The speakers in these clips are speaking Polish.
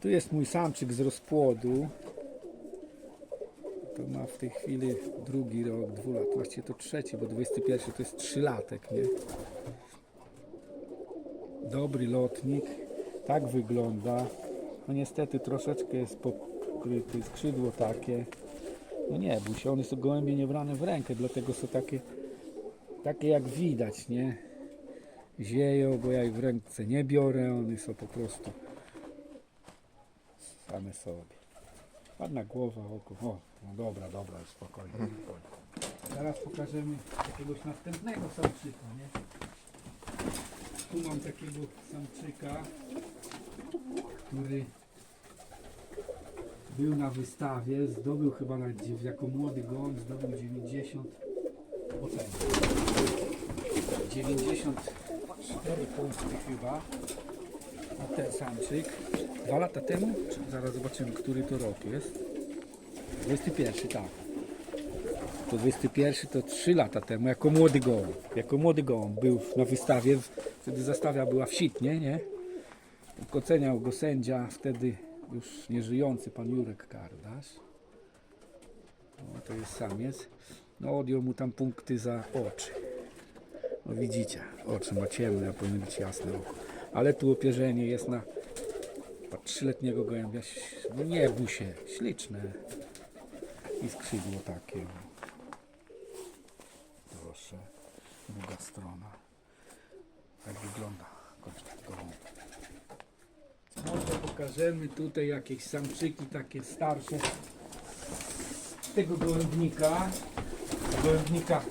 Tu jest mój samczyk z rozpłodu. To ma w tej chwili drugi rok, dwu lat. Właściwie to trzeci, bo 21 to jest trzylatek, nie? Dobry lotnik. Tak wygląda. No niestety troszeczkę jest pokryty, skrzydło takie. No nie bój się, one są gołębie niebrane w rękę, dlatego są takie, takie jak widać, nie? Zieją, bo ja ich w ręce nie biorę, one są po prostu same sobie. Ładna głowa, oko. O, no dobra, dobra, już spokojnie. spokojnie. Teraz pokażemy jakiegoś następnego samczyka, nie? Tu mam takiego samczyka, który był na wystawie, zdobył chyba nawet dziew- jako młody gołąb, zdobył 90 ocen. 94 punkty chyba. A ten samczyk. Dwa lata temu? Zaraz zobaczymy, który to rok jest. 21, tak. To 21 to 3 lata temu, jako młody gołąb. Jako młody gołąb był na wystawie, wtedy zastawia była w Sitnie, nie? Oceniał go sędzia, wtedy już nieżyjący pan Jurek Kardasz. O, to jest samiec. No odjął mu tam punkty za oczy. No widzicie, oczy ma ciemne, a powinno być jasne oko. Ale tu opierzenie jest na trzyletniego gołębia. No nie bój się, śliczne. I skrzydło takie. Proszę, druga strona. Tak wygląda koszt gołąb. Może pokażemy tutaj jakieś samczyki takie starsze tego gołębnika. Gołębnika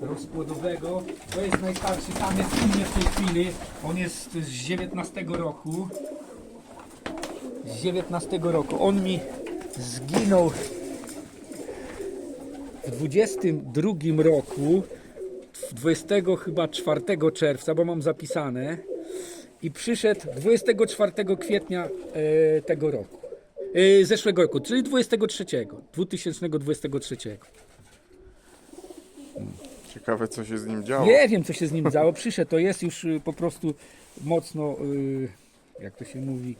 rozpłodowego. To jest najstarszy samiec u mnie w tej chwili. On jest z 19 roku. Z 19 roku. On mi zginął w 22 roku. 20 chyba 4 czerwca, bo mam zapisane. I przyszedł 24 kwietnia e, tego roku. E, zeszłego roku, czyli 23. 2023. Ciekawe co się z nim działo. Nie wiem, co się z nim działo. Przyszedł, to jest już y, po prostu mocno, y, jak to się mówi,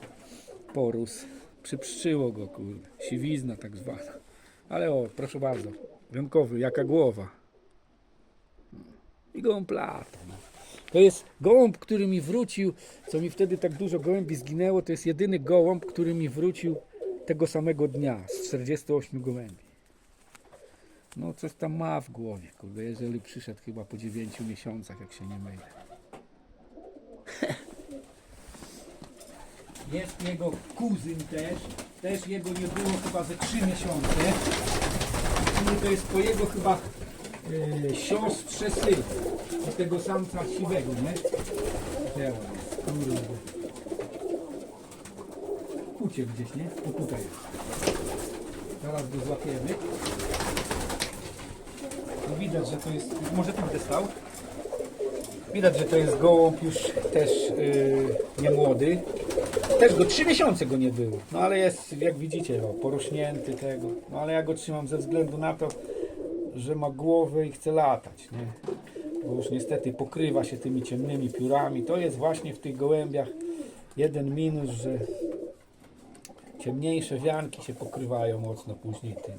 porósł. Przypszczyło go, kurde. Siwizna tak zwana. Ale o, proszę bardzo, wyjątkowy, jaka głowa. I gołąb lata. no. To jest gołąb, który mi wrócił, co mi wtedy tak dużo gołębi zginęło, to jest jedyny gołąb, który mi wrócił tego samego dnia z 48 gołębi. No coś tam ma w głowie, kurde, jeżeli przyszedł chyba po 9 miesiącach, jak się nie mylę. Jest jego kuzyn też, też jego nie było chyba ze 3 miesiące. Czyli to jest po jego chyba e, siostrze syn, tego samca siwego, nie? Kurde. Uciekł gdzieś, nie? O tutaj jest. Zaraz go złapiemy. No widać, że to jest, może tu stał. Widać, że to jest gołąb już też yy, nie młody. Też go, trzy miesiące go nie było. No ale jest, jak widzicie, o, porośnięty tego. No ale ja go trzymam ze względu na to, że ma głowę i chce latać, nie? Bo już niestety pokrywa się tymi ciemnymi piórami. To jest właśnie w tych gołębiach jeden minus, że ciemniejsze wianki się pokrywają mocno później tymi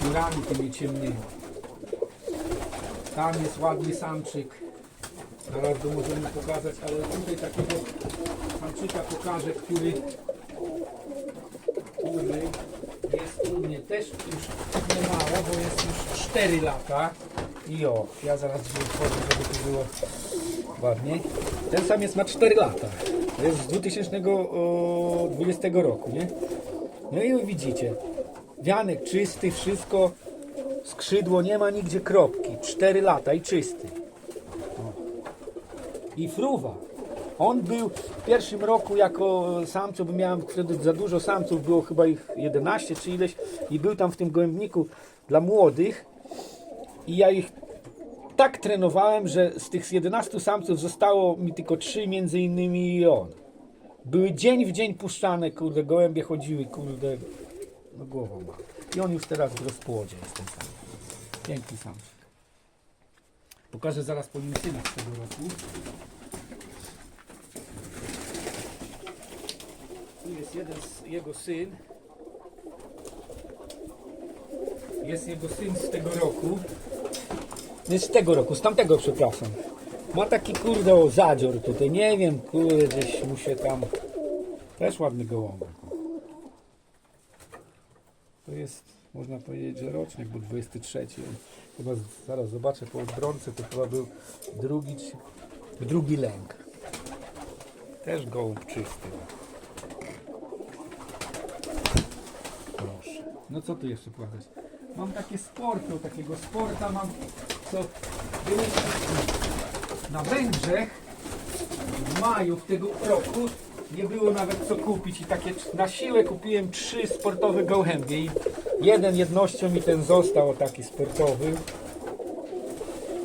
piórami tymi ciemnymi. Tam jest ładny samczyk. Zaraz go możemy pokazać, ale tutaj takiego samczyka pokażę, który, który jest u mnie też już nie mało, bo jest już 4 lata. I o, ja zaraz drzwi otworzę, żeby tu było ładniej. Ten samiec ma 4 lata. To jest z 2020 roku, nie? No i widzicie, wianek czysty, wszystko, skrzydło, nie ma nigdzie kropki. 4 lata i czysty. O. I fruwa. On był w pierwszym roku jako samców, bo miałem wtedy za dużo samców, było chyba ich 11 czy ileś i był tam w tym gołębniku dla młodych i ja ich tak trenowałem, że z tych 11 samców zostało mi tylko 3 między innymi i on. Były dzień w dzień puszczane, kurde, gołębie chodziły, kurde, no głową ma. I on już teraz w rozpłodzie jest ten sam. Piękny samczyk. Pokażę zaraz po nim syna z tego roku. Tu jest jeden z, jego syn. Jest jego syn z tego roku. Nie z tego roku, z tamtego przepraszam. Ma taki kurde o, zadzior tutaj. Nie wiem, kurde, gdzieś mu się tam. Też ładny gołąbek. To jest, można powiedzieć, że rocznik, bo 23. On Chyba zaraz zobaczę po obronce, to chyba był drugi, drugi lęk. Też gołąb czysty. Proszę. No co tu jeszcze pokazać? Mam takie sporty, o takiego sporta mam, co na Węgrzech w maju w tego roku nie było nawet co kupić i takie na siłę kupiłem trzy sportowe gołębie i jeden jednością mi ten został o taki sportowy.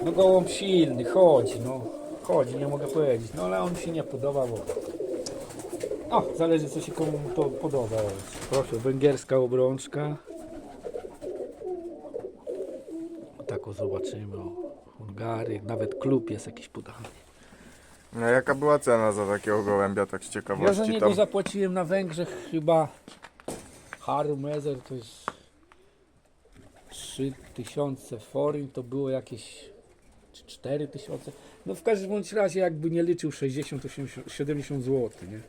No gołąb silny, chodzi, no chodzi, nie mogę powiedzieć, no ale on mi się nie podoba, bo o, zależy co się komu to podoba. Proszę, węgierska obrączka. Taką zobaczymy, o, Hungary, nawet klub jest jakiś podany. A jaka była cena za takiego gołębia, tak z Ja za ciekawości niego tam? zapłaciłem na Węgrzech chyba Haru Mezer to jest 3000 forin, to było jakieś czy 4000. No w każdym bądź razie jakby nie liczył 60, 80, 70 zł, nie?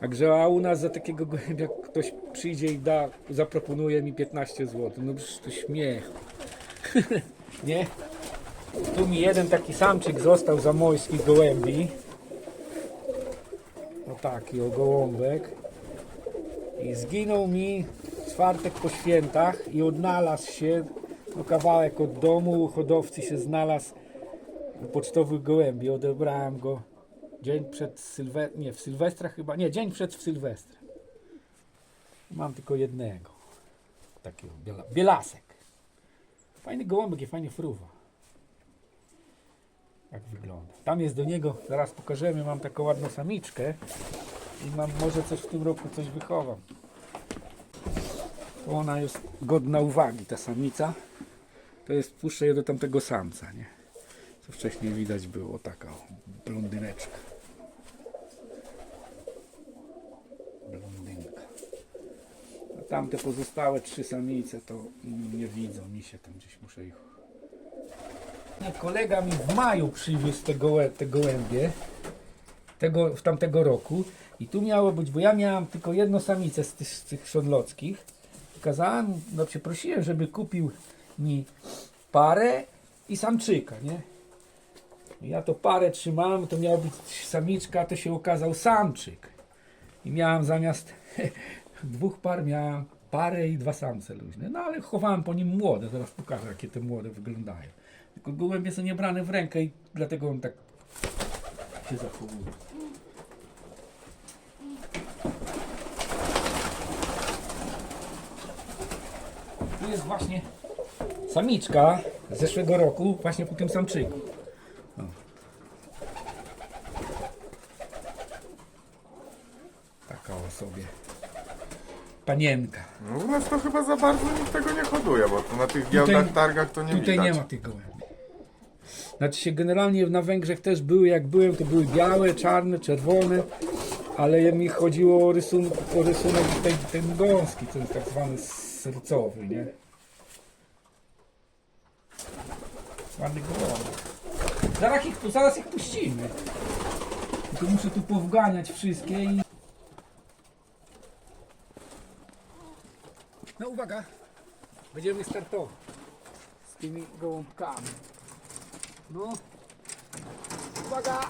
Także a u nas za takiego gołębia ktoś przyjdzie i da, zaproponuje mi 15 zł. No przecież to śmiech. nie? Tu mi jeden taki samczyk został za mojskich gołębi. O taki o gołąbek. I zginął mi czwartek po świętach i odnalazł się no kawałek od domu. Hodowcy się znalazł pocztowych gołębi. Odebrałem go dzień przed Sylwestrem. Nie, w Sylwestra chyba. Nie, dzień przed Sylwestrem. Mam tylko jednego. Takiego biela, bielasek. Fajny gołąbek i fajnie fruwa. Jak wygląda. Tam jest do niego, zaraz pokażemy, mam taką ładną samiczkę i mam może coś w tym roku coś wychowam. Ona jest godna uwagi, ta samica. To jest, puszczę je do tamtego samca, nie? Co wcześniej widać było, taka blondyneczka. Blondynka. A tamte pozostałe trzy samice to nie widzą mi się tam gdzieś muszę ich Kolega mi w maju przywiózł te, gołę, te gołębie tego, w tamtego roku i tu miało być, bo ja miałam tylko jedną samicę z tych, z tych. Kazałem, no przeprosiłem, żeby kupił mi parę i samczyka, nie? Ja to parę trzymałem, to miała być samiczka, to się okazał samczyk. I miałem zamiast dwóch par, miałem parę i dwa samce luźne. No ale chowałem po nim młode, zaraz pokażę jakie te młode wyglądają. Tylko gołębie są niebrane w rękę i dlatego on tak się zachowuje. Tu jest właśnie samiczka z zeszłego roku, właśnie po tym samczyku. O. Taka o sobie. Panienka. No u nas to chyba za bardzo nikt tego nie hoduje, bo tu na tych giełdach, targach to nie Tutaj widać. nie ma tych gołębi. Znaczy się generalnie na Węgrzech też były, jak byłem, to były białe, czarne, czerwone, ale mi chodziło o rysunek, o rysunek ten, ten gąski, ten tak zwany sercowy, nie? Ładny gołąbek. Zaraz ich, tu- zaraz ich puścimy. Tylko muszę tu powganiać wszystkie i... No uwaga, będziemy startować z tymi gołąbkami. No, uwaga!